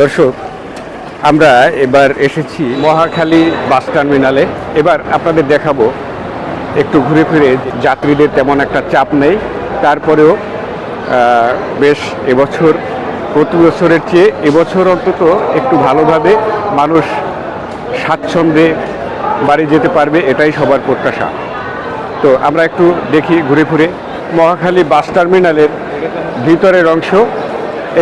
দর্শক, আমরা এবার এসেছি মহাখালী বাস টার্মিনালে। এবার আপনাদের দেখাবো, একটু ঘুরে ফিরে, যাত্রীদের তেমন একটা চাপ নেই। তারপরেও বেশ এবছর, প্রতি বছরের চেয়ে এবছর অন্তত একটু ভালোভাবে মানুষ স্বাচ্ছন্দ্যে বাড়ি যেতে পারবে, এটাই সবার প্রত্যাশা। তো আমরা একটু দেখি ঘুরে ফিরে। মহাখালী বাস টার্মিনালের ভিতরের অংশ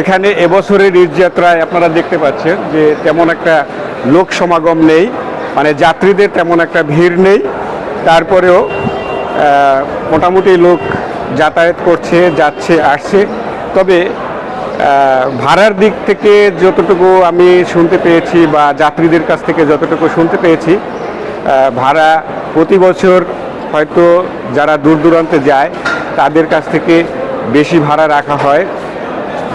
এখানে এবছরের ঈদযাত্রায় আপনারা দেখতে পাচ্ছেন যে তেমন একটা লোক সমাগম নেই মানে যাত্রীদের তেমন একটা ভিড় নেই। তারপরেও মোটামুটি লোক যাতায়াত করছে, যাচ্ছে, আসছে। তবে ভাড়ার দিক থেকে যতটুকু আমি শুনতে পেয়েছি বা যাত্রীদের কাছ থেকে যতটুকু শুনতে পেয়েছি ভাড়া প্রতি বছর হয়তো যারা দূর দূরান্তে যায়, তাদের কাছ থেকে বেশি ভাড়া রাখা হয়।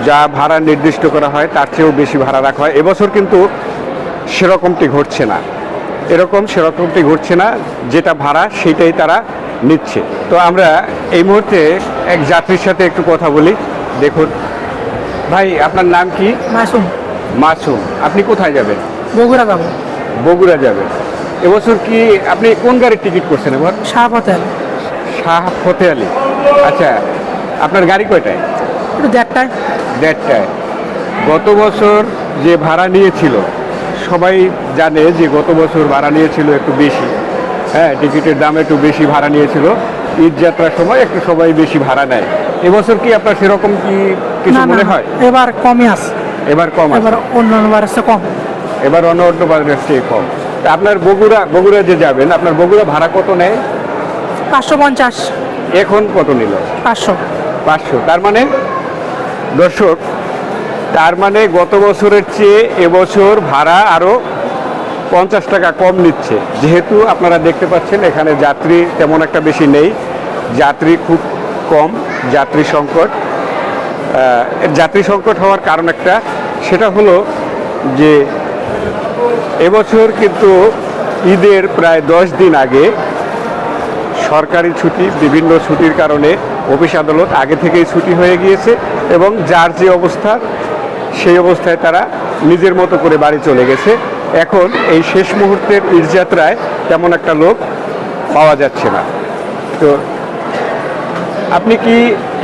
যা ভাড়া নির্দিষ্ট করা হয় তার চেয়েও বেশি ভাড়া রাখা হয়। এবছর কিন্তু সেরকমটি ঘটছে না। এরকম সেরকমটি ঘটছে না যেটা ভাড়া সেটাই তারা নিচ্ছে। তো আমরা এই মুহূর্তে এক যাত্রীর সাথে একটু কথা বলি। দেখুন ভাই আপনার নাম কি? মাসুম। মাসুম আপনি কোথায় যাবেন? বগুড়া যাব। বগুড়া যাবেন। এবছর কি আপনি কোন গাড়ির টিকিট করছেন এবার? শাহ হোটেল শাহ ফতে আলী। আচ্ছা আপনার গাড়ি কয়টায়? একটু দেড়টায়। দেড়টায়। গত বছর যে ভাড়া নিয়েছিল সবাই জানে যে গত বছর ভাড়া নিয়েছিল একটু বেশি। হ্যাঁ টিকিটের দাম একটু বেশি ভাড়া নিয়েছিল। ঈদ যাত্রার সময় একটু সবাই বেশি ভাড়া নেয়। এবছর কি আপনার সেরকম কি কিছু মনে হয়? এবার কমই আছে। এবার কম এবার অন্য বার আছে কম। এবার অন্য অন্য বাজারের চেয়ে কম। তা আপনার বগুড়া বগুড়া যে যাবেন আপনার বগুড়া ভাড়া কত নেয়? পাঁচশো পঞ্চাশ। এখন কত নিল? পাঁচশো। পাঁচশো। তার মানে দর্শক, তার মানে গত বছরের চেয়ে এবছর ভাড়া আরও পঞ্চাশ টাকা কম নিচ্ছে। যেহেতু আপনারা দেখতে পাচ্ছেন, এখানে যাত্রী তেমন একটা বেশি নেই। যাত্রী খুব কম, যাত্রী সংকট। যাত্রী সংকট হওয়ার কারণ একটা, সেটা হলো যে এবছর কিন্তু ঈদের প্রায় দশ দিন আগে সরকারি ছুটি, বিভিন্ন ছুটির কারণে অফিস আদালত আগে থেকেই ছুটি হয়ে গিয়েছে এবং যার যে অবস্থা সেই অবস্থায় তারা নিজের মতো করে বাড়ি চলে গেছে। এখন এই শেষ মুহূর্তের ঈদযাত্রায় তেমন একটা লোক পাওয়া যাচ্ছে না। তো আপনি কি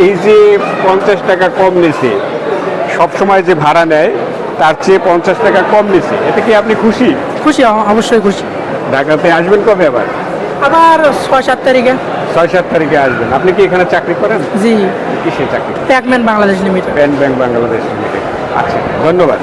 এই যে পঞ্চাশ টাকা কম নিছে সবসময় যে ভাড়া নেয় তার চেয়ে পঞ্চাশ টাকা কম নিছে এতে কি আপনি খুশি? খুশি অবশ্যই খুশি। ঢাকাতে আসবেন কবে আবার? আবার ছয় সাত তারিখে। ছয় সাত তারিখে আসবেন। আপনি কি এখানে চাকরি করেন? জি। কিসে চাকরি? Pac-Man Bangladesh limited. প্যান ব্যাংক বাংলাদেশ লিমিটেড। আচ্ছা ধন্যবাদ।